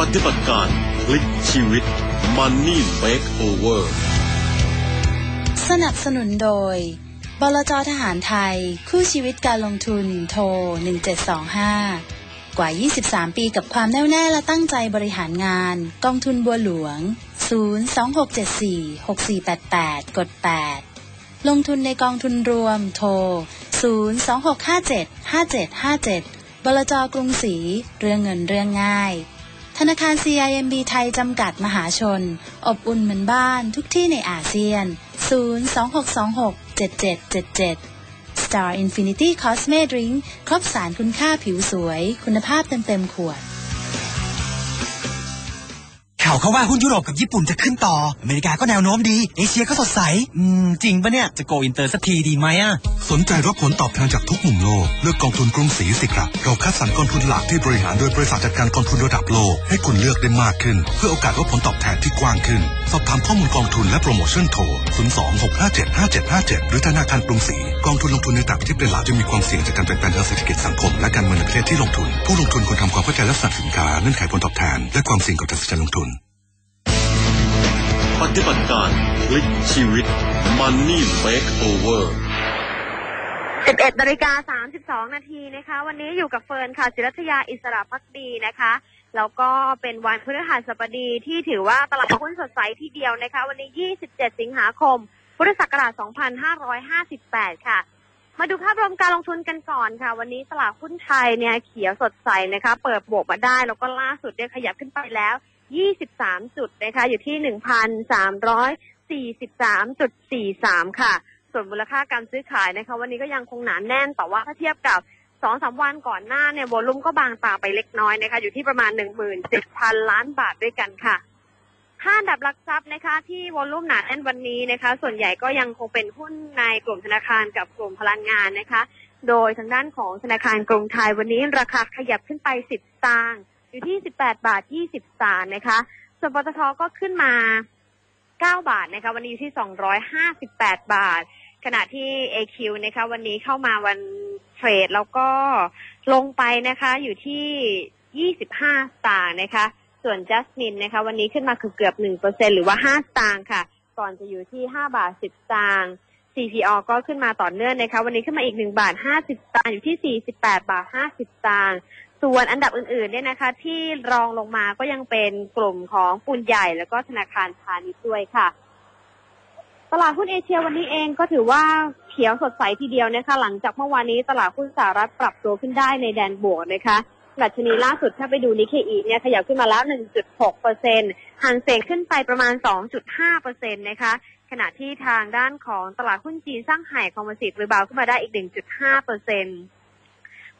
ปฏิบัติการพลิกชีวิต Money Makeover สนับสนุนโดย บลจทหารไทย คู่ชีวิตการลงทุนโทร 1725 กว่า 23 ปีกับความแน่วแน่และตั้งใจบริหารงาน กองทุนบัวหลวง 026746488 กด 8 ลงทุนในกองทุนรวมโทร 026575757 บลจกรุงศรีเรื่องเงินเรื่องง่าย ธนาคาร CIMB ไทยจำกัดมหาชน อบอุ่นเหมือนบ้านทุกที่ในอาเซียน 026267777 Star Infinity Cosme Drink ครบสารคุณค่าผิวสวย คุณภาพเต็มๆขวด ข่าวเขาว่าหุ้นยุโรปกับญี่ปุ่นจะขึ้นต่อ อเมริกาก็แนวโน้มดี เอเชียก็สดใส อืม จริงปะเนี่ย จะโกอินเตอร์สักทีดีไหมอะ สนใจรับผลตอบแทนจากทุกมุมโลก เลือกกองทุนกรุงศรีสิครับ เราคัดสรรกองทุนหลักที่บริหารโดยบริษัทจัดการกองทุนระดับโลก ให้คุณเลือกได้มากขึ้น เพื่อโอกาสรับผลตอบแทนที่กว้างขึ้น สอบถามข้อมูลกองทุนและโปรโมชั่นโทร 026575757 หรือธนาคารกรุงศรี กองทุนลงทุนในต่างประเทศเป็นหลักจะมีความเสี่ยงจากการเปลี่ยนแปลงทางเศรษฐกิจสังคมและการเมืองในประเทศที่ลงทุน ผู้ลงทุนควรทำความเข้าใจลักษณะสินค้าเงื่อนไขผลตอบแทนและความเสี่ยงก่อนตัดสินใจลงทุน ปฏิบัติการพลิกชีวิต Money Makeover 11นาฬิกา32 นาทีนะคะ วันนี้อยู่กับเฟิร์นค่ะศิรัทยาอิสระพักดีนะคะ แล้วก็เป็นวันพฤหัสบดีที่ถือว่าตลาดหุ้นสดใสที่เดียวนะคะ วันนี้ 27 สิงหาคม พุทธศักราช 2558 ค่ะ มาดูภาพรวมการลงทุนกันก่อนค่ะ วันนี้ตลาดหุ้นไทยเนี่ยเขียวสดใสนะคะ เปิดบวกมาได้แล้วก็ล่าสุดเนี่ยขยับขึ้นไปแล้ว 23 จุดนะคะ อยู่ที่ 1,343.43 ค่ะ ส่วนมูลค่าการซื้อขายนะคะ วันนี้ก็ยังคงหนาแน่น แต่ว่าถ้าเทียบกับสองสามวันก่อนหน้าเนี่ยวอลุ่มก็บางตาไปเล็กน้อยนะคะ อยู่ที่ประมาณ 17,000 ล้านบาทด้วยกันค่ะห้าดับหลักทรัพย์นะคะ ที่วอลลุ่มหนาแน่นวันนี้นะคะ ส่วนใหญ่ก็ยังคงเป็นหุ้นในกลุ่มธนาคารกับกลุ่มพลังงานนะคะ โดยทางด้านของธนาคารกรุงไทยวันนี้ราคาขยับขึ้นไป 10 ตางค์ อยู่ที่ 18 บาท 20 สตางค์นะคะ ส่วนปตทก็ขึ้นมา 9 บาทนะคะ วันนี้อยู่ที่ 258 บาท ขณะที่ AQ นะคะ วันนี้เข้ามาวันเทรดแล้วก็ลงไปนะคะ อยู่ที่ 25 สตางค์นะคะ ส่วน Jasmine นะคะ วันนี้ขึ้นมาคือเกือบ 1%หรือว่า 5 สตางค์ค่ะ ก่อนจะอยู่ที่ 5 บาท 10 สตางค์ CPO ก็ขึ้นมาต่อเนื่องนะคะ วันนี้ขึ้นมาอีก 1 บาท 50 สตางค์อยู่ที่ 48 บาท 50 สตางค์ ส่วนอันดับอื่นๆเนี่ยนะคะ ที่รองลงมาก็ยังเป็นกลุ่มของปูนใหญ่แล้วก็ธนาคารพาณิชย์ด้วยค่ะ ตลาดหุ้นเอเชียวันนี้เองก็ถือว่าเขียวสดใสทีเดียวนะคะ หลังจากเมื่อวานนี้ตลาดหุ้นสหรัฐปรับตัวขึ้นได้ในแดนบวกนะคะดัชนีล่าสุดถ้าไปดูนิเคอีเนี่ยขยับขึ้นมาแล้ว 1.6เปอร์เซ็นต์หันเซงขึ้นไปประมาณ 2.5เปอร์เซ็นต์นะคะ ขณะที่ทางด้านของตลาดหุ้นจีนสร้างไห่คอมมิวสิตรีบาวขึ้นมาได้อีก 1.5เปอร์เซ็นต์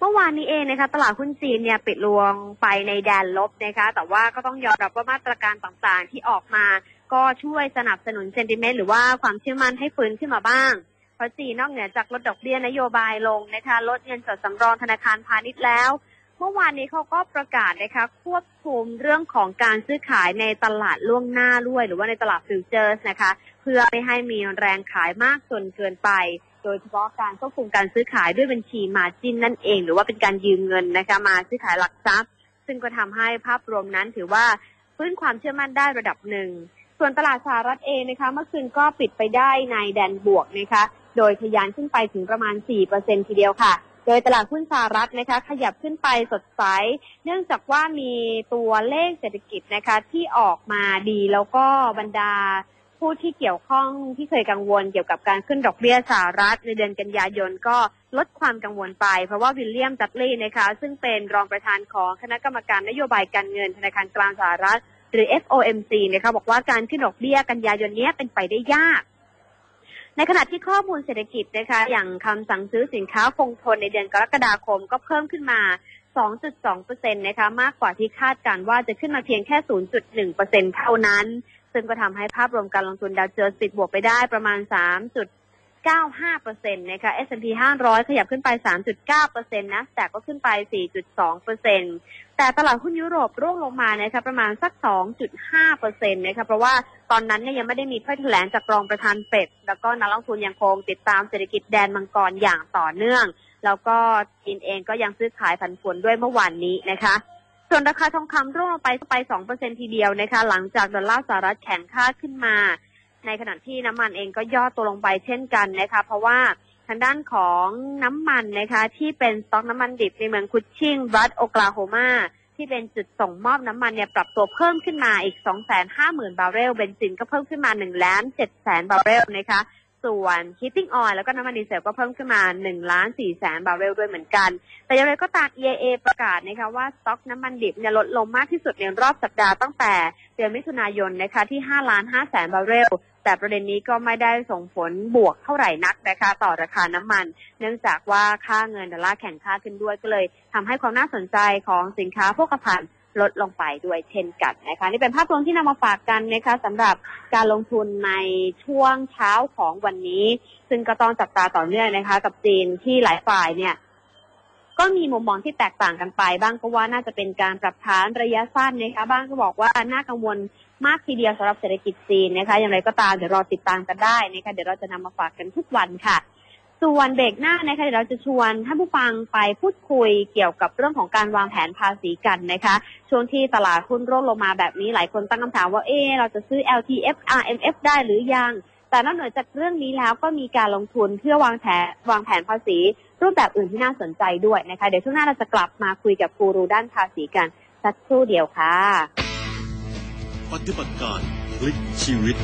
เมื่อวานนี้เองนะคะตลาดหุ้นจีนเนี่ยปิดรวงไปในแดนลบนะคะแต่ว่าก็ต้องยอมรับว่ามาตรการต่างๆที่ออกมา ก็ช่วยสนับสนุนเซนติเมนต์หรือว่าความเชื่อมั่นให้ฟื้นขึ้นมาบ้างเพราะจีนนอกเหนือจากลดดอกเบี้ยนโยบายลงนะคะลดเงินสดสำรองธนาคารพาณิชย์แล้ว เมื่อวานนี้เขาก็ประกาศนะคะควบคุมเรื่องของการซื้อขายในตลาดล่วงหน้าด้วย หรือว่าในตลาดฟิวเจอร์สนะคะ เพื่อไม่ให้มีแรงขายมากจนเกินไป โดยเฉพาะการควบคุมการซื้อขายด้วยบัญชีมาจินนั่นเอง หรือว่าเป็นการยืมเงินนะคะมาซื้อขายหลักทรัพย์ ซึ่งก็ทำให้ภาพรวมนั้นถือว่าฟื้นความเชื่อมั่นได้ระดับหนึ่ง ส่วนตลาดสหรัฐเองนะคะ เมื่อคืนก็ปิดไปได้ในแดนบวกนะคะ โดยทะยานขึ้นไปถึงประมาณ 4%ทีเดียวค่ะโดยตลาดหุ้นสหรัฐนะคะ ขยับขึ้นไปสดใส เนื่องจากว่ามีตัวเลขเศรษฐกิจนะคะที่ออกมาดีแล้วก็บรรดา ผู้ที่เกี่ยวข้องที่เคยกังวลเกี่ยวกับการขึ้นดอกเบี้ยสหรัฐในเดือนกันยายนก็ลดความกังวลไป เพราะว่าวิลเลียมจัตลีย์นะคะซึ่งเป็นรองประธานของคณะกรรมการนโยบายการเงินธนาคารกลางสหรัฐ หรือ FOMC นะคะบอกว่าการขึ้นดอกเบี้ยกันยายนนี้เป็นไปได้ยาก ในขณะที่ข้อมูลเศรษฐกิจนะคะอย่างคำสั่งซื้อสินค้าคงทนในเดือนกรกฎาคมก็เพิ่มขึ้นมา2.2%นะคะมากกว่าที่คาดการว่าจะขึ้นมาเพียงแค่ 0.1%เท่านั้น ซึ่งก็ทำให้ภาพรวมการลงทุนดาวโจนส์ปิดบวกไปได้ประมาณ 3.95%นะคะ S&P 500 ขยับขึ้นไป 3.9%นะแต่ก็ขึ้นไป 4.2%แต่ตลาดหุ้นยุโรปร่วงลงมานะคะประมาณสัก 2.5%นะคะเพราะว่าตอนนั้นเนี่ยยังไม่ได้มีถ้อยแถลงจากรองประธานเฟดแล้วก็นักลงทุนยังคงติดตามเศรษฐกิจแดนมังกรอย่างต่อเนื่อง แล้วก็จีนเองก็ยังซื้อขายผันผวนด้วยเมื่อวานนี้นะคะ ส่วนราคาทองคำร่วงลงไปไปสองเปอร์เซ็นทีเดียวนะคะหลังจากดอลลาร์สหรัฐแข็งค่าขึ้นมา ในขณะที่น้ำมันเองก็ย่อตัวลงไปเช่นกันนะคะเพราะว่าทางด้านของน้ำมันนะคะที่เป็นสต็อกน้ำมันดิบในเมืองคุชชิงรัฐโอกลาโฮมาที่เป็นจุดส่งมอบน้ำมันเนี่ยปรับตัวเพิ่มขึ้นมาอีก 250,000 บาร์เรล เบนซินก็เพิ่มขึ้นมา1ล้าน7แสนบาร์เรลนะคะ ส่วน heating oil แล้วก็น้ำมันดีเซลก็เพิ่มขึ้นมา1ล้าน4แสนบาร์เรลด้วยเหมือนกัน แต่อย่างไรก็ตาม EIA ประกาศนะคะว่าสต็อกน้ำมันดิบเนี่ยลดลงมากที่สุดในรอบสัปดาห์ตั้งแต่เดือนมิถุนายนนะคะที่5ล้าน5แสนบาร์เรลแต่ประเด็นนี้ก็ไม่ได้ส่งผลบวกเท่าไหร่นักนะคะต่อราคาน้ำมัน เนื่องจากว่าค่าเงินดอลลาร์แข็งค่าขึ้นด้วยก็เลยทำให้ความน่าสนใจของสินค้าโภคภัณฑ์ ลดลงไปด้วยเช่นกันนะคะนี่เป็นภาพรวมที่นำมาฝากกันนะคะสำหรับการลงทุนในช่วงเช้าของวันนี้ ซึ่งก็ต้องจับตาต่อเนื่องนะคะ กับจีนที่หลายฝ่ายเนี่ย ก็มีมุมมองที่แตกต่างกันไป บ้างก็ว่าน่าจะเป็นการปรับฐานระยะสั้นนะคะบ้างก็บอกว่าน่ากังวลมากทีเดียวสำหรับเศรษฐกิจจีนนะคะ อย่างไรก็ตามเดี๋ยวรอติดตามกันได้นะคะเดี๋ยวเราจะนำมาฝากกันทุกวันค่ะ ส่วนเบรกหน้านะคะเดี๋ยวเราจะชวนท่านผู้ฟังไปพูดคุยเกี่ยวกับเรื่องของการวางแผนภาษีกันนะคะ ช่วงที่ตลาดหุ้นร่วงลงมาแบบนี้หลายคนตั้งคำถามว่าเออเราจะซื้อ LTF RMF ได้หรือยัง แต่นอกเหนือจากเรื่องนี้แล้วก็มีการลงทุนเพื่อวางแผนวางแผนภาษี รูปแบบอื่นที่น่าสนใจด้วยนะคะ เดี๋ยวช่วงหน้าเราจะกลับมาคุยกับกูรูด้านภาษีกันสักครู่เดียวค่ะปฏิบัติการพลิกชีวิต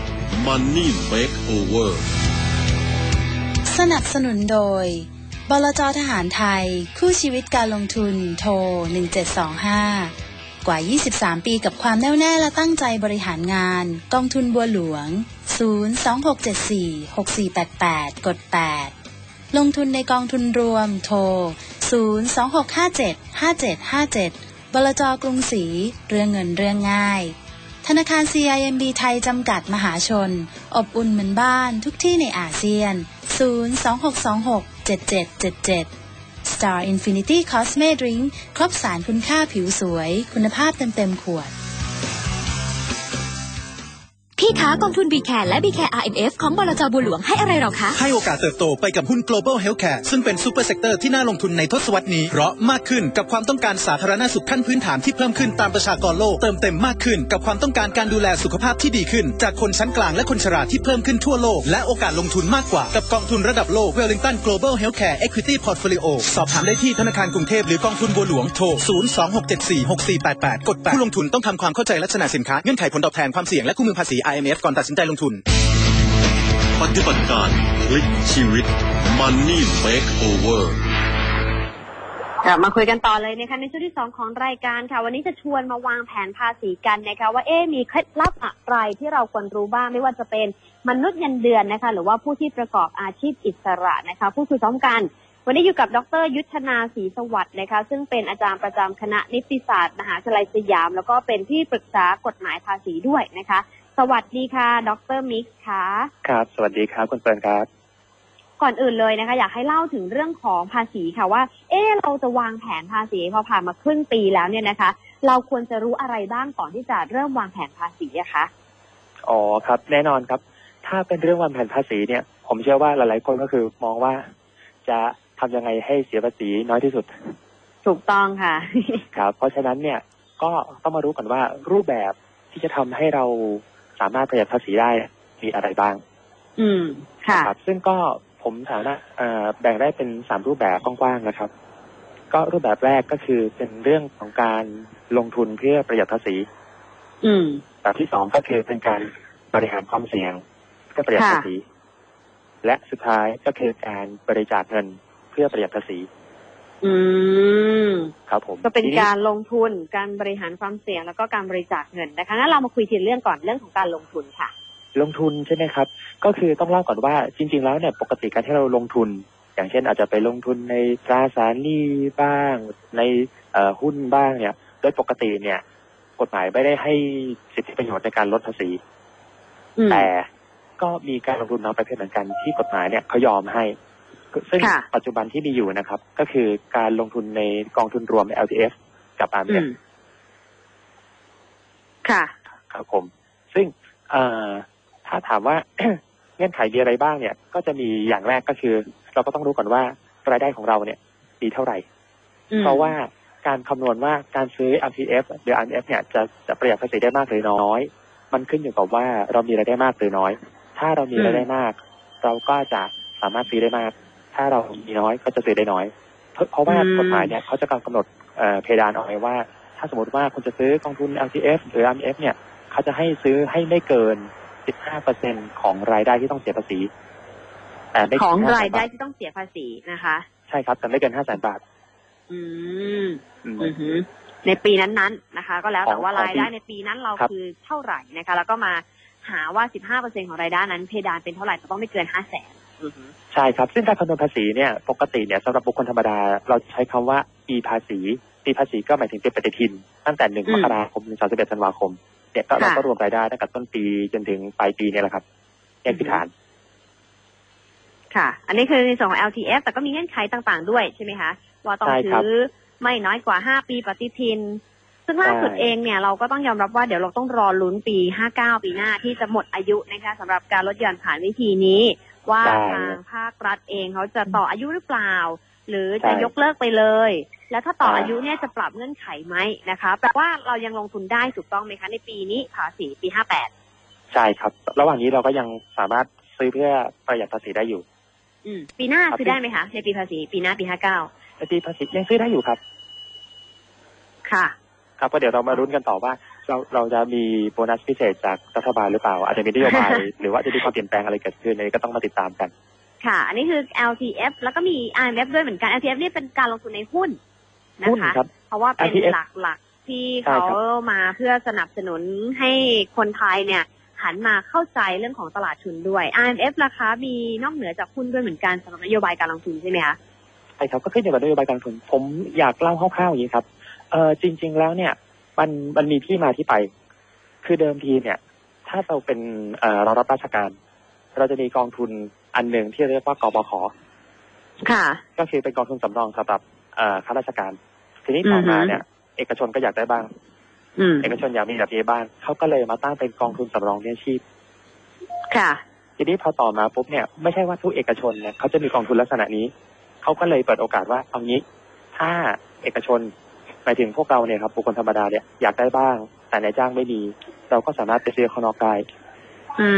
Money Makeover สนับสนุนโดย บลจทหารไทย คู่ชีวิตการลงทุน โทร 1725 กว่า 23 ปีกับความแน่วแน่และตั้งใจบริหารงาน กองทุนบัวหลวง 026746488 กด 8 ลงทุนในกองทุนรวม โทร 026575757 บลจกรุงศรีเรื่องเงินเรื่องง่าย ธนาคาร CIMB ไทยจำกัดมหาชน อบอุ่นเหมือนบ้านทุกที่ในอาเซียน 026267777 Star Infinity Cosme Drink ครบสารคุณค่าผิวสวย คุณภาพเต็มๆขวด พี่คะกองทุน b c a r และ b c a r RMF ของบลจบัวหลวงให้อะไรเราคะ ให้โอกาสเติบโตไปกับหุ้น global healthcare ซึ่งเป็นซูเปอร์เซกเตอร์ที่น่าลงทุนในทศวรรษนี้ เพราะมากขึ้นกับความต้องการสาธารณสุขขั้นพื้นฐานที่เพิ่มขึ้นตามประชากรโลก เติมเต็มมากขึ้น กับความต้องการการดูแลสุขภาพที่ดีขึ้น จากคนชั้นกลางและคนชราที่เพิ่มขึ้นทั่วโลก และโอกาสลงทุนมากกว่า กับกองทุนระดับโลก Wellington Global Healthcare Equity Portfolio สอบถามได้ที่ธนาคารกรุงเทพหรือกองทุนบัวหลวงโทร 026746488 กด8ผู้ลงทุนต้องทำความเข้าใจลักษณะสินค้าเงื่อนไขผลตอบแทนความเสี่ยงและคู่มือภาษี IMF ก่อนตัดสินใจลงทุน ปฏิบัติการพลิกชีวิต Money Makeover กลับมาคุยกันต่อเลยนะคะในช่วงที่สองของรายการค่ะ วันนี้จะชวนมาวางแผนภาษีกันนะคะว่าเอ๊ะมีเคล็ดลับอะไรที่เราควรรู้บ้างไม่ว่าจะเป็นมนุษย์เงินเดือนนะคะ หรือว่าผู้ที่ประกอบอาชีพอิสระนะคะผู้คุยพร้อมกัน วันนี้อยู่กับดรยุทธนาศรีสวัสดิ์นะคะ ซึ่งเป็นอาจารย์ประจำคณะนิติศาสตร์ มหาวิทยาลัยสยาม แล้วก็เป็นที่ปรึกษากฎหมายภาษีด้วยนะคะ สวัสดีค่ะ ดรมิกซ์ค่ะ ครับ สวัสดีครับ คุณเฟิร์นครับ ก่อนอื่นเลยนะคะ อยากให้เล่าถึงเรื่องของภาษีค่ะว่า เอ๊ะเราจะวางแผนภาษีพอผ่านมาครึ่งปีแล้วเนี่ยนะคะ เราควรจะรู้อะไรบ้างก่อนที่จะเริ่มวางแผนภาษีอะคะ อ๋อครับ แน่นอนครับ ถ้าเป็นเรื่องวางแผนภาษีเนี่ย ผมเชื่อว่าหลายๆคนก็คือมองว่าจะทำยังไงให้เสียภาษีน้อยที่สุด ถูกต้องค่ะ ครับ เพราะฉะนั้นเนี่ยก็ต้องมารู้ก่อนว่ารูปแบบที่จะทำให้เรา สามารถประหยัดภาษีได้มีอะไรบ้าง อืม ค่ะครับซึ่งก็ผมถามว่าเอ่อแบ่งได้เป็นสามรูปแบบกว้างๆนะครับ ก็รูปแบบแรกก็คือเป็นเรื่องของการลงทุนเพื่อประหยัดภาษี อืม แบบที่สองก็คือเป็นการบริหารความเสี่ยงเพื่อประหยัดค่ะภาษี และสุดท้ายก็คือการบริจาคเงินเพื่อประหยัดภาษี อืมครับผมก็เป็นทีการลงทุนการบริหารความเสี่ยงแล้วก็การบริจาคเงินนะคะงั้นเรามาคุยทีละเรื่องก่อนเรื่องของการลงทุนค่ะ ลงทุนใช่ไหมครับ ก็คือต้องเล่าก่อนว่าจริง ๆ แล้วเนี่ยปกติการที่เราลงทุน อย่างเช่นอาจจะไปลงทุนในตราสารหนี้บ้าง ในเอ่อหุ้นบ้างเนี่ย โดยปกติเนี่ย กฎหมายไม่ได้ให้สิทธิประโยชน์ในการลดภาษีอืมแต่ก็มีการลงทุนน้อยประเภทเหมือนกันที่กฎหมายเนี่ยเขายอมให้ ซึ่งค่ะปัจจุบันที่มีอยู่นะครับ ก็คือการลงทุนในกองทุนรวม LTF กับอื RMF มค่ะ ครับผม ซึ่งเอ่อถ้าถามว่าเงื่อนไขมีอะไรบ้างเนี่ย ก็จะมีอย่างแรกก็คือ เราก็ต้องรู้ก่อนว่ารายได้ของเราเนี่ยมีเท่าไหร่อืมเพราะว่าการคำนวณว่าการซื้อ MTF หรือ IMF เนี่ยจะจะประหยัดภาษีได้มากหรือน้อย มันขึ้นอยู่กับว่าเรามีรายได้มากหรือน้อย ถ้าเรามีรายได้มาก เราก็จะสามารถซื้อได้มาก ถ้าเรามีน้อยก็จะซื้อได้น้อย เพราะเพราะว่าอืมกฎหมายเนี่ยเขาจะกำหนดเอ่อเพดานเอาไว้ว่า ถ้าสมมติว่าคุณจะซื้อกองทุน LTF หรือ IMF เนี่ยเขาจะให้ซื้อให้ไม่เกิน 15%ของรายได้ที่ต้องเสียภาษีแต่ไม่ขเกิองน500,000รายได้บทที่ต้องเสียภาษีนะคะ ใช่ครับแต่ไม่เกิน5 0 0 0 0 0บาท อืมอืมอือหือในปีนั้นๆนะคะ ก็แล้วแต่ว่าของรายได้ของปีในปีนั้นเราครับคือเท่าไหร่นะคะ แล้วก็มาหาว่า15%ของรายได้นั้นเพดานเป็นเท่าไหร่ก็ต้องไม่เกิน5 0 0แสน ใช่ครับ ซึ่งการคำนวณภาษีเนี่ยปกติเนี่ยสำหรับบุคคลธรรมดา เราใช้คำว่าปีภาษีปีภาษีก็หมายถึงเป็นปฏิทิน ตั้งแต่หนึ่งอืมมกราคมถึงสามสิบเอ็ดธันวาคมเนี่ยก็ค่ะเราก็รวมรายได้ตั้งแต่ต้นปีจนถึงปลายปีเนี่ยแหละครับเนี่ยคือฐาน ค่ะ อันนี้คือในส่วนของ LTF แต่ก็มีเงื่อนไขต่างๆด้วยใช่ไหมคะ ว่าต้องใช่ครับถือไม่น้อยกว่า5ปีปฏิทินซึ่งล่าสุดใช่เองเนี่ยเราก็ต้องยอมรับว่าเดี๋ยวเราต้องรอลุ้นปี 59 ปีหน้าที่จะหมดอายุนะคะสำหรับการลดหย่อนผ่านวิธีนี้ ว่าใช่ทางภาครัฐเองเขาจะต่ออายุหรือเปล่า หรือใช่จะยกเลิกไปเลย แล้วถ้าต่อใช่อายุเนี่ยจะปรับเงื่อนไขไหมนะคะแปลว่าเรายังลงทุนได้ถูกต้องไหมคะ ในปีนี้ภาษีปี58ใช่ครับ ระหว่างนี้เราก็ยังสามารถซื้อเพื่อประหยัดภาษีได้อยู่ อืมปีหน้าครับซื้อได้ไหมคะในปีภาษีปีหน้าปี59แต่ปีภาษียังซื้อได้อยู่ครับ ค่ะ ครับก็เดี๋ยวเรามารุ้นกันต่อว่า เราเราจะมีโบนัสพิเศษจากรัฐบาลหรือเปล่า อาจจะมีนโยบาย หรือว่าจะมีความเปลี่ยนแปลงอะไรเกิดขึ้นอันนี้ก็ต้องมาติดตามกัน ค่ะ อันนี้คือ LTF แล้วก็มี IMF ด้วยเหมือนกัน LTF นี่เป็นการลงทุนในหุ้นนะหุ้นคะครับเพราะว่าเป็น LTF หลักๆที่ใช่เขาครับมาเพื่อสนับสนุนให้คนไทยเนี่ยหันมาเข้าใจเรื่องของตลาดทุนด้วย IMF ราคามีนอกเหนือจากหุ้นด้วยเหมือนกันสำหรับนโยบายการลงทุนใช่ไหมคะใช่ครับก็ขึ้นอยู่กับนโยบายการลงทุน ผมอยากเล่าคร่าวๆอย่างนี้ครับเออจริง ๆ แล้วเนี่ย มันมันมีที่มาที่ไป คือเดิมทีเนี่ย ถ้าเราเป็นเอ่อเรารับราชการ เราจะมีกองทุนอันหนึ่งที่เรียกว่ากบขค่ะ ก็คือเป็นกองทุนสำรองสำหรับเอ่อข้าราชการ ทีนี้ต่อมาเนี่ย เอกชนก็อยากได้บ้างอืมเอกชนอยากมีแบบนี้บ้างเขาก็เลยมาตั้งเป็นกองทุนสำรองเลี้ยงชีพ ค่ะ ทีนี้พอต่อมาปุ๊บเนี่ยไม่ใช่ว่าทุกเอกชนเนี่ยเขาจะมีกองทุนลักษณะนี้เขาก็เลยเปิดโอกาสว่าเอางี้ ถ้าเอกชน หมายถึงพวกเราเนี่ยครับบุคคลธรรมดาเนี่ยอยากได้บ้าง แต่นายจ้างไม่มี เราก็สามารถไปซื้อข้างนอกได้อื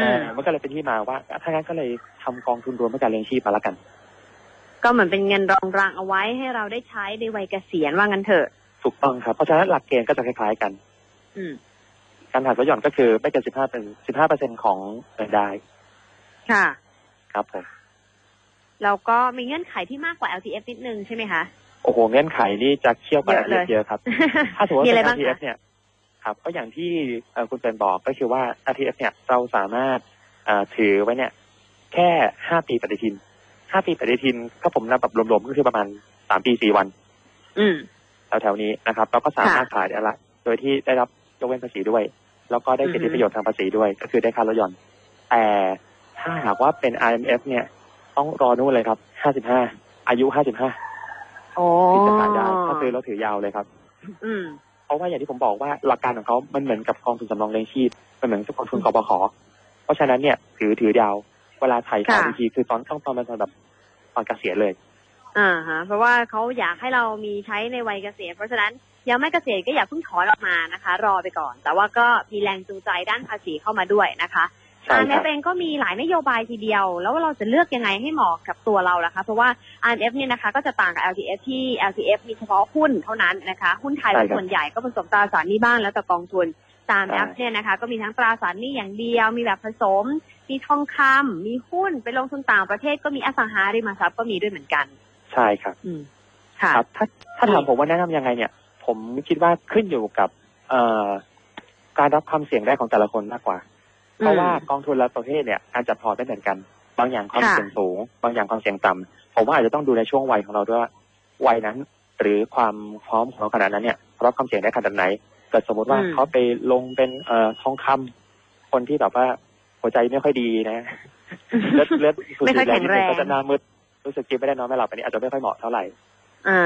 เอมอมันก็เลยเป็นที่มาว่าถ้างั้นก็เลยทำกองทุนรวมเพื่อการเลี้ยงชีพมาละกัน ก็เหมือนเป็นเงินรองรังเอาไว้ให้เราได้ใช้ในวัยเกษียณว่างั้นเถอะ ถูกต้องครับ เพราะฉะนั้นหลักเกณฑ์ก็จะคล้ายๆกัน อืมการหักลดหย่อนก็คือไม่เกินสิบห้าเป็นสิบห้าเปอร์เซ็นของรายได้ ค่ะ ครับผมแล้วก็มีเงื่อนไขที่มากกว่า LTF นิดนึงใช่ไหมคะ โอ้โหเงื่อนไขนี่จะเคี่ยวกว่าเยอะเลยเยอะครับ ถ้าสมมติมีว่าอะไรเป็นบ้าง RTF คะเนี่ยครับ ก็อย่างที่เอ่อคุณเป็นบอกก็คือว่า RTF เนี่ยเราสามารถเอ่อถือไว้เนี่ย แค่ห้าปีปฏิทินห้าปีปฏิทินก็ผมนับแบบรวมๆก็คือประมาณสามปีสี่วัน อืมแถวๆนี้นะครับ เราก็สามารถขายได้ละ โดยที่ได้รับยกเว้นภาษีด้วย แล้วก็ได้สิทธิอือฮึประโยชน์ทางภาษีด้วย ก็คือได้ค่าลดหย่อน แต่ถ้าหากว่าเป็น IMF เนี่ย ต้องรอนู่นเลยครับห้าสิบห้าอายุห้าสิบห้าโอ้ ถึงจะขายได้ถ้าซื้อแล้วถือยาวเลยครับ อืมเพราะว่าอย่างที่ผมบอกว่าหลักการของเขามันเหมือนกับกองทุนสำรองเลี้ยงชีพมันเหมือนกับกองทุนกบขเพราะฉะนั้นเนี่ย ถือถือยาว เวลาถ่ายถอนค่ะอีกทีคือตอนต้องตอนมันตอนแบบตอนเกษียณเลย อ่าฮะ เพราะว่าเขาอยากให้เรามีใช้ในวัยเกษียณเพราะฉะนั้นยังไม่เกษียณก็อย่าเพิ่งถอนออกมานะคะ รอไปก่อน แต่ว่าก็มีแรงจูงใจด้านภาษีเข้ามาด้วยนะคะใช่ครับ IMF เองก็มีหลายนโยบายทีเดียว แล้วเราจะเลือกยังไงให้เหมาะกับตัวเราล่ะคะ เพราะว่า IMF เนี่ยนะคะก็จะต่างกับ LTF ที่ LTF มีเฉพาะหุ้นเท่านั้นนะคะ หุ้นไทยใช่เป็นครับส่วนใหญ่ก็ผสมตราสารหนี้บ้านแล้วแต่กองทุนตามใช่แอปเนี่ยนะคะก็มีทั้งตราสารหนี้อย่างเดียว มีแบบผสม มีทองคำมีหุ้นไปลงทุนต่างประเทศก็มีอสังหาริมทรัพย์ก็มีด้วยเหมือนกัน ใช่ครับอืมค่ะครับถ้าถ้าถามผมว่าแนะนำยังไงเนี่ย ผมคิดว่าขึ้นอยู่กับ เอ่อการรับความเสี่ยงได้ของแต่ละคนมากกว่า เพราะว่ากองทุนละประเภทเนี่ยการจัดพอร์ตไม่เหมือนกัน บางอย่างความค่ะเสี่ยงสูง บางอย่างความเสี่ยงต่ำผมว่าอาจจะต้องดูในช่วงวัยของเราด้วยว่าวัยนั้น หรือความพร้อมของเราขนาดนั้นเนี่ยรับความเสี่ยงได้ขนาดไหนเกิดสมมติว่าอืมเขาไปลงเป็นเอ่อทองคำคนที่แบบว่าหัวใจไม่ค่อยดีนะเลือดเลือดสูบไม่ค่อยฉีดแข็งแรงนิดนึก็จะหน้ามืดรู้สึกกินไม่ได้นอนไม่หลับอันนี้อาจจะไม่ค่อยเหมาะเท่าไหร่อ่า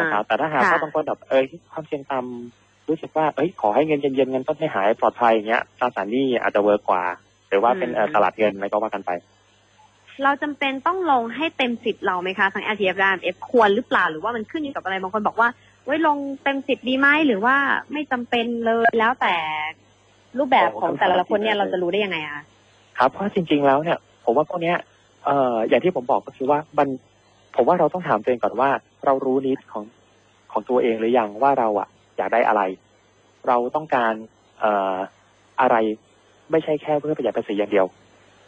นะครับแต่ถ้าหากค่ะว่าบางคนแบบเอ้ยความเสี่ยงต่ำ รู้สึกว่าเอ้ยขอให้เงินเย็นๆเงินต้นไม่หายปลอดภัยอย่างเงี้ยตราสารหนี้อาจจะเวิร์กกว่า หรือว่าเป็นเอ่อตลาดเงินอะไรก็ว่ากันไป เราจำเป็นต้องลงให้เต็มสิทธิ์เราไหมคะทั้ง LTF และ IMF ควรหรือเปล่าหรือว่ามันขึ้นอยู่กับอะไรบางคนบอกว่าไว้ลงเต็มสิบดีไหมหรือว่าไม่จำเป็นเลยแล้วแต่รูปแบบของแต่ละคนเนี่ยเราจะรู้ได้ยังไงอะครับเพราะจริง ๆแล้วเนี่ย ผมว่าพวกเนี้ยเอ่ออย่างที่ผมบอกก็คือว่ามันผมว่าเราต้องถามตัวเองก่อนว่า เรารู้นิดของของตัวเองหรือยังว่าเราอะ อยากได้อะไร เราต้องการเอ่ออะไรไม่ใช่แค่เพื่อประหยัดภาษีอย่างเดียว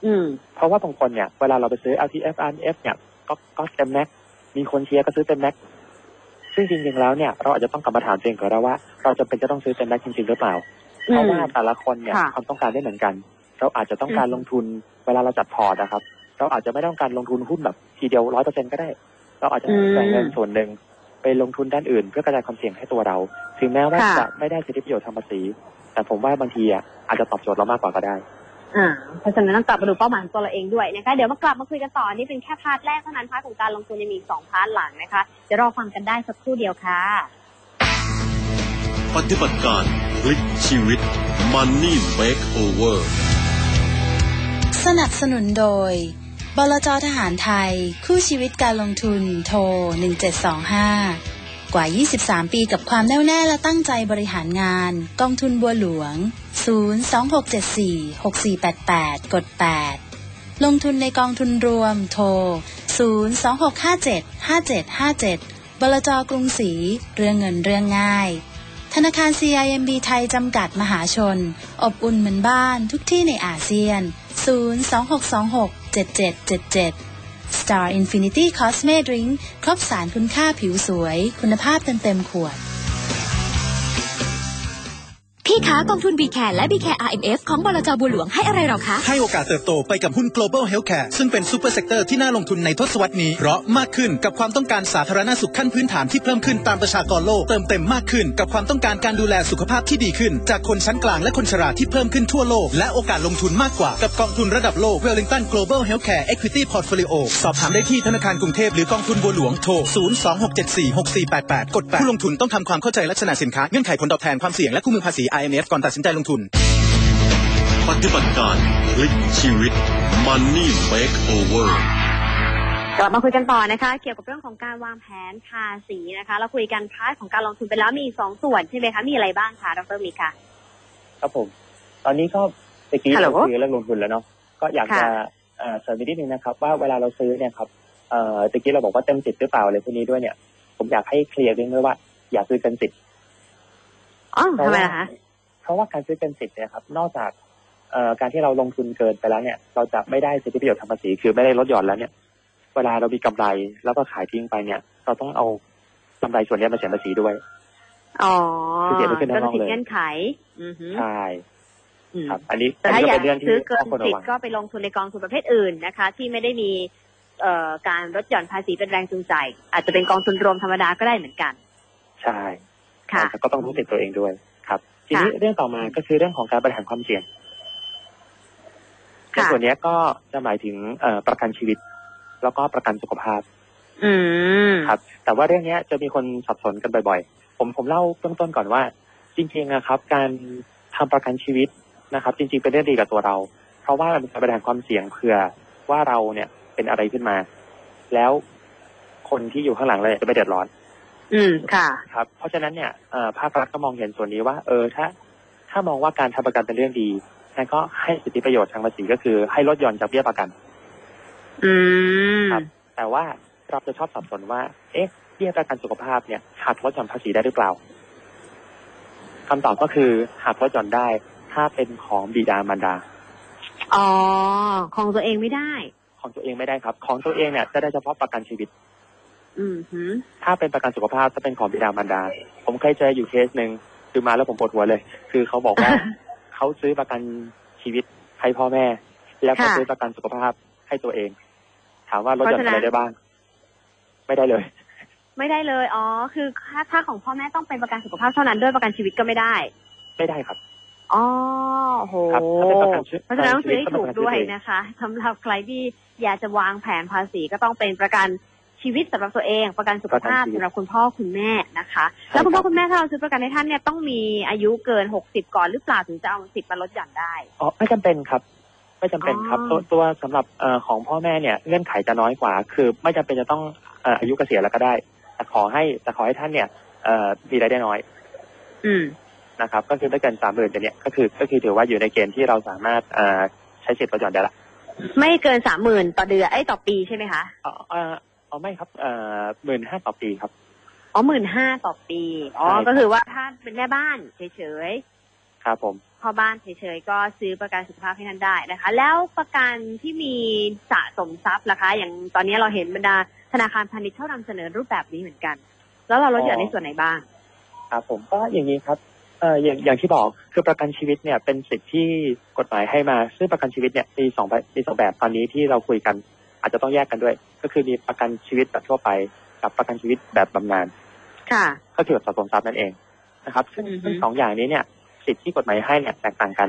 อืม เพราะว่าบางคนเนี่ยเวลาเราไปซื้อ LTF RF เนี่ยก็ก็เต็มแม็กมีคนเชียร์ก็ซื้อเต็มแม็กซึ่งจริงๆแล้วเนี่ยเราอาจจะต้องกลับมาถามตัวเองก่อนแล้วว่า เราจะเป็นจะต้องซื้อเต็มแม็กจริงๆหรือเปล่าเพราะว่าแต่ละคนเนี่ยค่ะความต้องการไม่เหมือนกัน เราอาจจะต้องการอืมลงทุนเวลาเราจัดพอร์ตนะครับ เราอาจจะไม่ต้องการลงทุนหุ้นแบบทีเดียวร้อยเปอร์เซ็นก็ได้ เราอาจจะแบ่งเงินส่วนหนึ่ง ไปลงทุนด้านอื่น เพื่อกระจายความเสี่ยงให้ตัวเรา ถึงแม้ว่าค่ะจะไม่ได้สิทธิประโยชน์ทางภาษี แต่ผมว่าบางทีอะอาจจะตอบโจทย์เรามากกว่าก็ได้อ่าเพราะฉะนั้นต้องกลับมาดูเป้าหมายของตัวเราเองด้วยนะคะเดี๋ยวมากลับมาคุยกันต่อนี่เป็นแค่พาร์ทแรกเท่านั้นพาร์ทของการลงทุนยังมีอีกสองพาร์ทหลังนะคะเดี๋ยวรอฟังกันได้สักครู่เดียวค่ะ ปฏิบัติการพลิกชีวิต Money Makeover สนับสนุนโดย บลจทหารไทย คู่ชีวิตการลงทุน โทร 1725 กว่า 23 ปีกับความแน่วแน่และตั้งใจบริหารงาน กองทุนบัวหลวง 026746488 กด 8 ลงทุนในกองทุนรวม โทร 026575757 บลจกรุงศรี เรื่องเงินเรื่องง่าย ธนาคาร CIMB ไทยจำกัดมหาชน อบอุ่นเหมือนบ้านทุกที่ในอาเซียน 7777 Star Infinity Cosme Drink ครบสารคุณค่าผิวสวย คุณภาพเต็มเต็มๆขวด พี่คะกองทุน b c a r e และ b c a r e RMF ของบลจบัวหลวงให้อะไรเราคะ ให้โอกาสเติบโตไปกับหุ้น global healthcare ซึ่งเป็นซูเปอร์เซกเตอร์ที่น่าลงทุนในทศวรรษนี้ เพราะมากขึ้นกับความต้องการสาธารณสุขขั้นพื้นฐานที่เพิ่มขึ้นตามประชากรโลกเติมเต็มมากขึ้น กับความต้องการการดูแลสุขภาพที่ดีขึ้น จากคนชั้นกลางและคนชราที่เพิ่มขึ้นทั่วโลก และโอกาสลงทุนมากกว่ากับกองทุนระดับโลก Wellington Global Healthcare Equity Portfolio สอบถามได้ที่ธนาคารกรุงเทพหรือกองทุนบัวหลวงโทร026746488กด8ผู้ลงทุนต้องทำความเข้าใจลักษณะสินค้าเงื่อนไขผลตอบแทนความเสี่ยงและคู่มือภาษี IMF ก่อนตัดสินใจลงทุน ปฏิบัติการพลิกชีวิต Money Makeover กลับมาคุยกันต่อนะคะ เกี่ยวกับเรื่องของการวางแผนภาษีนะคะเราคุยกันพาร์ทของการลงทุนไปแล้วมีอีกสองส่วนใช่ไหมคะมีอะไรบ้างคะดรมิกค่ะ ครับผม ตอนนี้ก็ตะกี้ฮัลโหลเราคุยเรื่องลงทุนแล้วเนาะก็อยากจะค่ะเอ่อเสริมอีกนิดนึงนะครับ ว่าเวลาเราซื้อเนี่ยครับเอ่อตะกี้เราบอกว่าเต็มสิบหรือเปล่าอะไรพวกนี้ด้วยเนี่ย ผมอยากให้เคลียร์เรื่องด้วยว่า อย่าซื้อเกินสิบอ๋อเพราะทำไมว่าล่ะคะ เพราะว่าการซื้อเกินสิบเนี่ยครับ นอกจากเอ่อการที่เราลงทุนเกินไปแล้วเนี่ย เราจะไม่ได้สิทธิประโยชน์ทางภาษีคือไม่ได้ลดหย่อนแล้วเนี่ย เวลาเรามีกำไรแล้วก็ขายทิ้งไปเนี่ย เราต้องเอากำไรส่วนเนี้ยมาเสียภาษีด้วยอ๋อคือเสียไปขึ้นก็น้องๆผิดเลยเงื่อนไขอือฮึใช่อืมครับ อันนี้แต่อันถ้านี้อก็ยากเป็นเรื่องที่ซื้อเกิต้องนควรสิระบวังก็ไปลงทุนในกองทุนประเภทอื่นนะคะ ที่ไม่ได้มีเอ่อการลดหย่อนภาษีเป็นแรงจูงใจ อาจจะเป็นกองทุนรวมธรรมดาก็ได้เหมือนกัน ใช่ค่ะแต่ก็ต้องรู้ติดตัวเองด้วยครับ ทีนี้ค่ะเรื่องต่อมาก็คือเรื่องของการบริหารความเสี่ยงในค่ะส่วนเนี้ยก็จะหมายถึงเอ่อประกันชีวิต แล้วก็ประกันสุขภาพ อืมครับ แต่ว่าเรื่องเนี้ยจะมีคนสับสนกันบ่อยๆ ผมผมเล่าเบื้องต้นก่อนว่า จริงๆนะครับ การทำประกันชีวิตนะครับ จริงๆเป็นเรื่องดีกับตัวเรา เพราะว่ามันเป็นการบริหารความเสี่ยงเผื่อว่าเราเนี่ยเป็นอะไรขึ้นมา แล้วคนที่อยู่ข้างหลังเราเนี่ยจะไม่เดือดร้อน อืมค่ะ ครับ เพราะฉะนั้นเนี่ยเอ่อภาครัฐก็มองเห็นส่วนนี้ว่า เออถ้า ถ้ามองว่าการทำประกันเป็นเรื่องดีนั่นก็ให้สิทธิประโยชน์ทางภาษีก็คือให้ลดหย่อนจากเบี้ยประกัน อืมครับ แต่ว่าเราจะชอบสับสนว่า เอ๊ะเบี้ยประกันสุขภาพเนี่ยหักลดหย่อนภาษีได้หรือเปล่าคำตอบก็คือหักลดหย่อนได้ ถ้าเป็นของบิดามารดา อ๋อ ของตัวเองไม่ได้ ของตัวเองไม่ได้ครับ ของตัวเองเนี่ยจะได้เฉพาะประกันชีวิตอืมฮึ ถ้าเป็นประกันสุขภาพจะเป็นของบิดามารดา ผมเคยเจออยู่เคสหนึ่งคือมาแล้วผมปวดหัวเลย คือเขาบอกว่าเขาซื้อประกันชีวิตให้พ่อแม่ แล้วก็ค่ะซื้อประกันสุขภาพให้ตัวเอง ถามว่าลดหย่อนเพราะฉะนั้อะไรนได้บ้าง ไม่ได้เลย ไม่ได้เลย อ๋อ คือถ้าถ้าของพ่อแม่ต้องเป็นประกันสุขภาพเท่านั้นด้วยประกันชีวิตก็ไม่ได้ ไม่ได้ครับอ๋อโหครับถ้าเป็นประกันชีวิตเพราะฉะนั้นต้องซื้อให้ประกันชีวิตถูกด้วยต้องเป็นประกันชีวิตนะคะสำหรับใครที่อยากจะวางแผนภาษีก็ต้องเป็นประกัน ชีวิตสำหรับตัวเอง ประกันสุขภาพสำหรับคุณพ่อคุณแม่นะคะ แล้วคุณพ่อคุณแม่ถ้าเราซื้อประกันให้ท่านเนี่ยต้องมีอายุเกินหกสิบก่อนหรือเปล่าถึงจะเอาสิทธิ์มาลดหย่อนได้อ๋อไม่จำเป็นครับ ไม่จำเป็นครับอ๋อตัวตัวสำหรับเอ่อของพ่อแม่เนี่ยเงื่อนไขจะน้อยกว่า คือไม่จำเป็นจะต้องเอ่ออายุเกษียณแล้วก็ได้ แต่ขอให้แต่ขอให้ท่านเนี่ยเอ่อมีรายได้น้อย อืมนะครับ ก็คือไม่เกินสามหมื่นเนี่ยก็คือก็คือถือว่าอยู่ในเกณฑ์ที่เราสามารถเอ่อใช้สิทธิ์ลดหย่อนได้ละไม่เกินสามหมื่นต่อเดือนไอ้ยต่อปีใช่ไหมคะเอ๋อเอ่อเอาไม่ครับเอ่อหมื่นห้าต่อปีครับ อ๋อหมื่นห้าต่อปี อ๋อใช่ครับก็คือว่าถ้าเป็นแม่บ้านเฉยครับผมๆพ่อบ้านเฉยๆ ก็ซื้อประกันสุขภาพให้ท่านได้นะคะ แล้วประกันที่มีสะสมทรัพย์ล่ะคะ อย่างตอนนี้เราเห็นบรรดาธนาคารพาณิชย์เขานำเสนอรูปแบบนี้เหมือนกัน แล้วเราลดหย่อนในส่วนไหนบ้าง ครับผมก็อย่างนี้ครับเอ่ออย่างอย่างที่บอกคือประกันชีวิตเนี่ยเป็นสิทธิ์ที่กฎหมายให้มา ซึ่งประกันชีวิตเนี่ยมีสองแบบมีสองแบบตอนนี้ที่เราคุยกัน อาจจะต้องแยกกันด้วย ก็คือมีประกันชีวิตแบบทั่วไป กับประกันชีวิตแบบบำนาญค่ะก็คือแบบสะสมทรัพย์นั่นเองนะครับ ซึ่งอือฮึซึ่งสองอย่างนี้เนี่ยสิทธิ์ที่กฎหมายให้เนี่ยแตกต่างกัน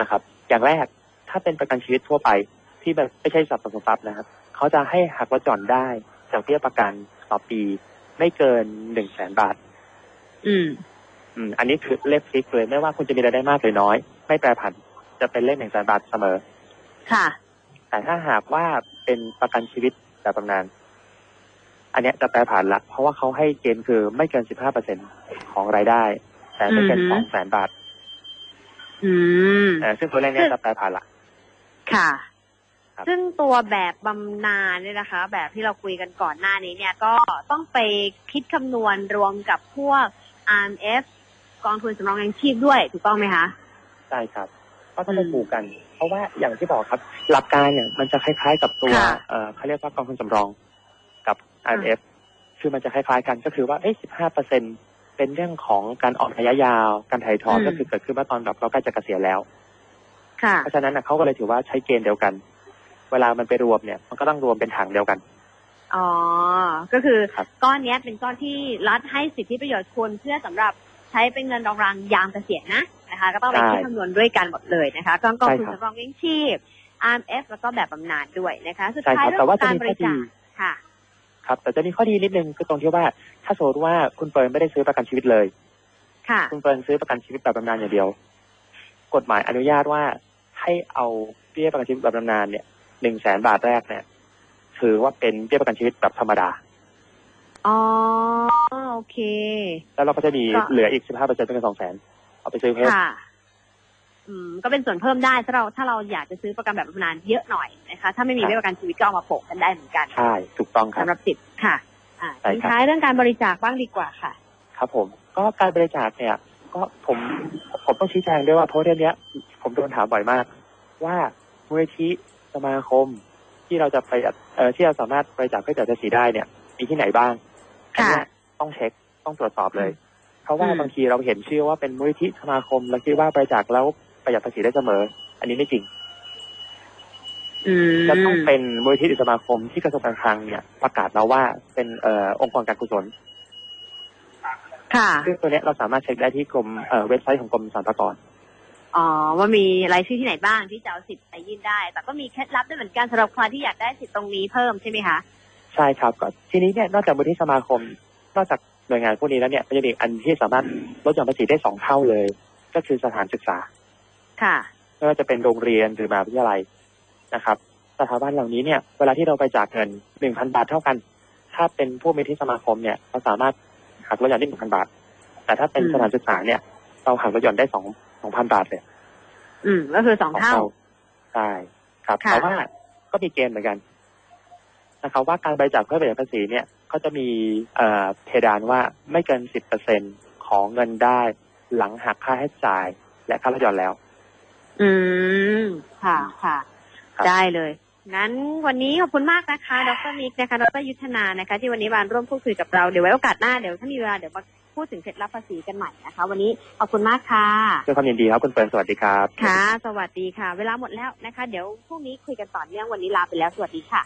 นะครับ อย่างแรกถ้าเป็นประกันชีวิตทั่วไปที่แบบไม่ใช่สะสมทรัพย์นะครับ เขาจะให้หักลดหย่อนได้จากเบี้ยประกันต่อปีไม่เกินหนึ่งแสนบาท อืม อืม อันนี้คือเลขฟิกเลยไม่ว่าคุณจะมีรายได้มากหรือน้อย ไม่แปรผันจะเป็นเลขหนึ่งแสนบาทเสมอ ค่ะ แต่ถ้าหากว่าเป็นประกันชีวิตแบบบำนาญอันเนี้ยจะแปรผันละ เพราะว่าเขาให้เกณฑ์คือไม่เกินสิบห้าเปอร์เซ็นของรายได้ แต่ไม่เกินอือฮึสองแสนบาท อืมเออซึ่งตัวเลขเนี้ยจะแปรผันละ ค่ะครับซึ่งตัวแบบบำนาญเนี่ยนะคะ แบบที่เราคุยกันก่อนหน้านี้เนี่ยก็ต้องไปคิดคำนวณรวมกับพวก RMF กองทุนสำรองเลี้ยงชีพด้วยถูกต้องไหมคะ ใช่ครับ ก็ต้องไปอืมผูกกัน เพราะว่าอย่างที่บอกครับ หลักการเนี่ยมันจะคล้ายๆกับตัวค่ะเอ่อเขาเรียกว่ากองทุนสำรองกับ IMF คือมันจะคล้ายๆกันก็คือว่าเอ้สิบห้าเปอร์เซ็นเป็นเรื่องของการออกระยะยาว การถ่ายถอนอืมก็คือเกิดขึ้นเมื่อตอนแบบเราใกล้จะเกษียณแล้วค่ะเพราะฉะนั้นนะเขาก็เลยถือว่าใช้เกณฑ์เดียวกัน เวลามันไปรวมเนี่ย มันก็ต้องรวมเป็นถังเดียวกันอ๋อ ก็คือครับก้อนเนี้ยเป็นก้อนที่รัฐให้สิทธิประโยชน์คุณเพื่อสำหรับ ใช้เป็นเงินรองรังยามเกษียณนะนะคะ ก็ต้องไปคิดคำนวณด้วยกันหมดเลยนะคะกองกองทุนสำรองเลี้ยงชีพ RMF แล้วก็แบบบำนาญด้วยนะคะสุดใช่ท้ายครับเรื่แต่องขว่าองจะการมีบข้อริจาดีคค่ะครับแต่จะมีข้อดีนิดนึงคือตรงที่ว่า ถ้าสมมติว่าคุณเฟิร์นไม่ได้ซื้อประกันชีวิตเลย ค่ะ คุณเฟิร์นซื้อประกันชีวิตแบบบำนาญอย่างเดียว กฎหมายอนุญาตว่าให้เอาเบี้ยประกันชีวิตแบบบำนาญเนี่ยหนึ่งแสนบาทแรกเนี่ยถือว่าเป็นเบี้ยประกันชีวิตแบบธรรมดา อ๋อโอเค แล้วเราก็จะมีก็ เหลืออีกสิบห้าเปอร์เซ็นต์เป็นเงินสองแสนเอาไปซื้อเพิ่มค่ะ อืม ก็เป็นส่วนเพิ่มได้ถ้าเราถ้าเราอยากจะซื้อประกันแบบบำนาญเยอะหน่อยนะคะ ถ้าไม่มีครับเบี้ยประกันชีวิตก็เอามาโปะกันได้เหมือนกันใช่ถูกต้องครับ สำหรับสิทธิ์ค่ะ อ่าใช่ทิ้งครับท้ายเรื่องการบริจาคบ้างดีกว่าค่ะ ครับผมก็การบริจาคเนี่ยก็ผมผมต้องชี้แจงด้วยว่าเพราะเรื่องเนี้ย ผมโดนถามบ่อยมาก ว่ามูลนิธิสมาคมที่เราจะไปเอ่อที่เราสามารถบริจาคเพื่อจ่ายภาษีได้เนี่ย มีที่ไหนบ้าง อันค่ะเนี้ยต้องเช็คต้องตรวจสอบเลย เพราะว่าอืมบางทีเราเห็นชื่อว่าเป็นมูลนิธิสมาคมแล้วคิดว่าบริจาคแล้วประหยัดภาษีได้เสมอ อันนี้ไม่จริงอืมจะต้องเป็นมูลนิธิหรือสมาคมที่กระทรวงการคลังเนี่ย ประกาศแล้วว่าเป็นเอ่อองค์กรการกุศลค่ะซึ่งตัวเนี้ยเราสามารถเช็คได้ที่กรมเอ่อเว็บไซต์ของกรมสรรพากรอ๋อว่ามีรายชื่อที่ไหนบ้างที่จะเอาสิทธิ์ไปยื่นได้ แต่ก็มีเคล็ดลับด้วยเหมือนกันสำหรับใครที่อยากได้สิทธิ์ตรงนี้เพิ่มใช่ไหมคะ ใช่ครับก็ทีนี้เนี่ยนอกจากมูลนิธิสมาคม นอกจากหน่วยงานพวกนี้แล้วเนี่ยมันจะมีอีกอันที่สามารถลดหย่อนภาษีได้สองเท่าเลย ก็คือสถานศึกษา ค่ะไม่ว่าจะเป็นโรงเรียนหรือมหาวิทยาลัยนะครับ สถาบันเหล่านี้เนี่ย เวลาที่เราไปจากเงินหนึ่งพันบาทเท่ากัน ถ้าเป็นผู้มีที่สมาคมเนี่ยเราสามารถหักลดหย่อนได้หนึ่งพันบาท แต่ถ้าเป็นอืมสถานศึกษาเนี่ย เราหักลดหย่อนได้สองสองพันบาทเลย อืม ก็คือสองเท่าใช่ครับค่ะแต่ว่าก็มีเกณฑ์เหมือนกัน นะครับว่าการบริจาคเพื่อประหยัดภาษีเนี่ยเขาจะมีเอ่อเพดานว่าไม่เกินสิบเปอร์เซ็นของเงินได้หลังหักค่าใช้จ่ายและค่าลดหย่อนแล้ว อืม ค่ะค่ะครับได้เลยงั้นวันนี้ขอบคุณมากนะคะ ดรมิกนะคะ ดรยุทธนานะคะ ที่วันนี้มาร่วมพูดคุยกับเรา เดี๋ยวไว้โอกาสหน้า เดี๋ยวถ้ามีเวลาเดี๋ยวมาพูดถึงเคล็ดลับภาษีกันใหม่นะคะ วันนี้ขอบคุณมากค่ะด้วยความยินดีครับคุณเฟิร์นสวัสดีครับ ค่ะ สวัสดีค่ะ เวลาหมดแล้วนะคะ เดี๋ยวพรุ่งนี้คุยกันต่อเนื่องวันนี้ลาไปแล้ว สวัสดีค่ะ